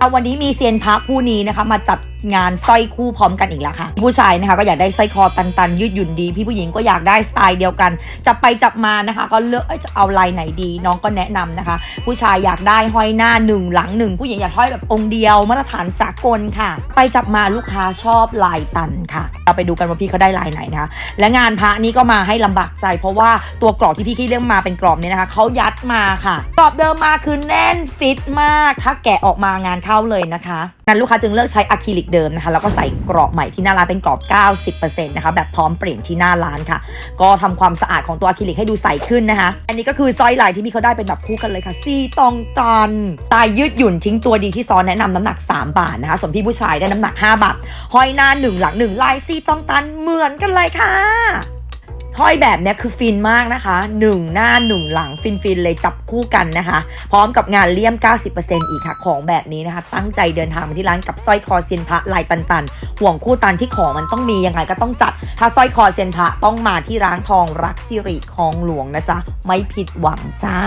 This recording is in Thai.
เอาวันนี้มีเซียนพระคู่นี้นะคะ มาจัด งานสร้อยคู่พร้อมกันอีกแล้วค่ะ ผู้ชายนะคะก็อยากได้สร้อยคอตันๆ ยืดหยุ่นดี พี่ผู้หญิงก็อยากได้สไตล์เดียวกันจับไปจับมานะคะ ก็เลือกจะเอาลายไหนดี น้องก็แนะนำนะคะ ผู้ชายอยากได้ห้อยหน้าหนึ่งหลังหนึ่งผู้หญิงอยากห้อยแบบองค์เดียวมาตรฐานสากลค่ะ ไปจับมาลูกค้าชอบลายตันค่ะ เราไปดูกันว่าพี่เขาได้ลายไหนนะคะและงานพระนี้ก็มาให้ลำบากใจ เพราะว่าตัวกรอบที่พี่ขี้เรื่องมาเป็นกรอบเนี่ยนะคะเขายัดมาค่ะ กรอบเดิมมาคือแน่นฟิตมาก ถ้าแกะออกมางานเข้าเลยนะคะ นั้นลูกค้าจึงเลือกใช้อะคริลิกเดิมนะคะแล้วก็ใส่กรอบใหม่ที่หน้าร้านเป็นกรอบ 90%นะคะแบบพร้อมเปลี่ยนที่หน้าร้านค่ะ ก็ทำความสะอาดของตัวอะคริลิกให้ดูใสขึ้นนะคะ อันนี้ก็คือสร้อยลายที่พี่เขาได้เป็นแบบคู่กันเลยค่ะซีตองตันตายยืดหยุ่นทิ้งตัวดีที่ซ้อนแนะนำน้ำหนัก 3 บาทนะคะส่วนพี่ผู้ชายได้น้ำหนัก 5 บาทห้อยหน้าหนึ่งหลังหนึ่งลายซีตองตันเหมือนกันเลยค่ะ ห้อยแบบนี้คือฟินมากนะคะหนึ่งหน้าหนึ่งหลังฟินฟินๆเลยจับคู่กันนะคะ พร้อมกับงานเลี่ยม 90%อีกค่ะของแบบนี้นะคะ ตั้งใจเดินทางมาที่ร้านกับสร้อยคอเซียนพระลายตันๆห่วงคู่ตันที่ของมันต้องมียังไงก็ต้องจัด ถ้าสร้อยคอเซียนพระต้องมาที่ร้านทองรักสิริคลองหลวงนะจ๊ะไม่ผิดหวังจ้า